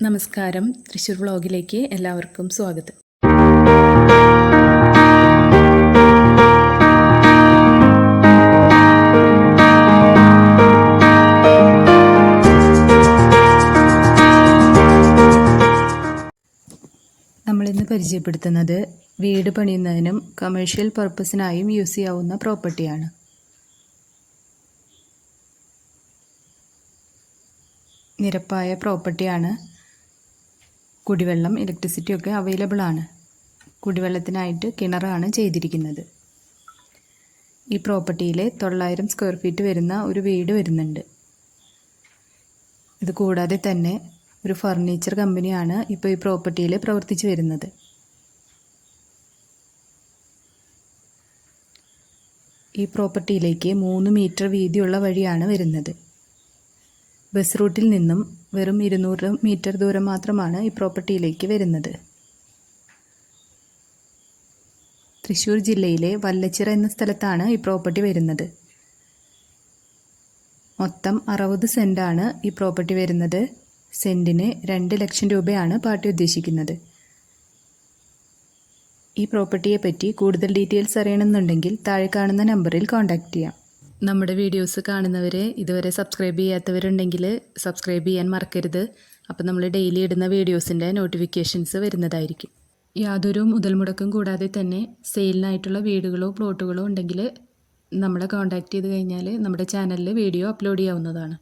നമസ്കാരം. തൃശ്ശൂർ വ്ളോഗിലേക്ക് എല്ലാവർക്കും സ്വാഗതം. നമ്മളിന്ന് പരിചയപ്പെടുത്തുന്നത് വീട് പണിയുന്നതിനും കമേഴ്ഷ്യൽ പർപ്പസിനായും യൂസ് ചെയ്യാവുന്ന പ്രോപ്പർട്ടിയാണ് നിരപ്പായ പ്രോപ്പർട്ടിയാണ് കുടിവെള്ളം ഇലക്ട്രിസിറ്റി ഒക്കെ അവൈലബിൾ ആണ്. കുടിവെള്ളത്തിനായിട്ട് കിണറാണ് ചെയ്തിരിക്കുന്നത്. ഈ പ്രോപ്പർട്ടിയിൽ തൊള്ളായിരം സ്ക്വയർ ഫീറ്റ് വരുന്ന ഒരു വീട് വരുന്നുണ്ട്. ഇത് കൂടാതെ തന്നെ ഒരു ഫർണിച്ചർ കമ്പനിയാണ് ഇപ്പോൾ ഈ പ്രോപ്പർട്ടിയിൽ പ്രവർത്തിച്ചു വരുന്നത്. ഈ പ്രോപ്പർട്ടിയിലേക്ക് മൂന്ന് മീറ്റർ വീതിയുള്ള വഴിയാണ് വരുന്നത്. ബസ് റൂട്ടിൽ നിന്നും വെറും ഇരുന്നൂറ് മീറ്റർ ദൂരം മാത്രമാണ് ഈ പ്രോപ്പർട്ടിയിലേക്ക് വരുന്നത്. തൃശ്ശൂർ ജില്ലയിലെ വല്ലച്ചിറ എന്ന സ്ഥലത്താണ് ഈ പ്രോപ്പർട്ടി വരുന്നത്. മൊത്തം അറുപത് സെന്റാണ് ഈ പ്രോപ്പർട്ടി വരുന്നത്. സെന്റിന് രണ്ട് ലക്ഷം രൂപയാണ് പാർട്ടി ഉദ്ദേശിക്കുന്നത്. ഈ പ്രോപ്പർട്ടിയെ പറ്റി കൂടുതൽ ഡീറ്റെയിൽസ് അറിയണമെന്നുണ്ടെങ്കിൽ താഴെ കാണുന്ന നമ്പറിൽ കോൺടാക്റ്റ് ചെയ്യാം. നമ്മുടെ വീഡിയോസ് കാണുന്നവരെ ഇതുവരെ സബ്സ്ക്രൈബ് ചെയ്യാത്തവരുണ്ടെങ്കിൽ സബ്സ്ക്രൈബ് ചെയ്യാൻ മറക്കരുത്. അപ്പം നമ്മൾ ഡെയിലി ഇടുന്ന വീഡിയോസിന്റെ നോട്ടിഫിക്കേഷൻസ് വരുന്നതായിരിക്കും. യാതൊരു മുതൽ മുടക്കും കൂടാതെ തന്നെ സെയിലിനായിട്ടുള്ള വീടുകളോ പ്ലോട്ടുകളോ ഉണ്ടെങ്കിൽ നമ്മളെ കോൺടാക്റ്റ് ചെയ്ത് കഴിഞ്ഞാൽ നമ്മുടെ ചാനലിൽ വീഡിയോ അപ്ലോഡ് ചെയ്യാവുന്നതാണ്.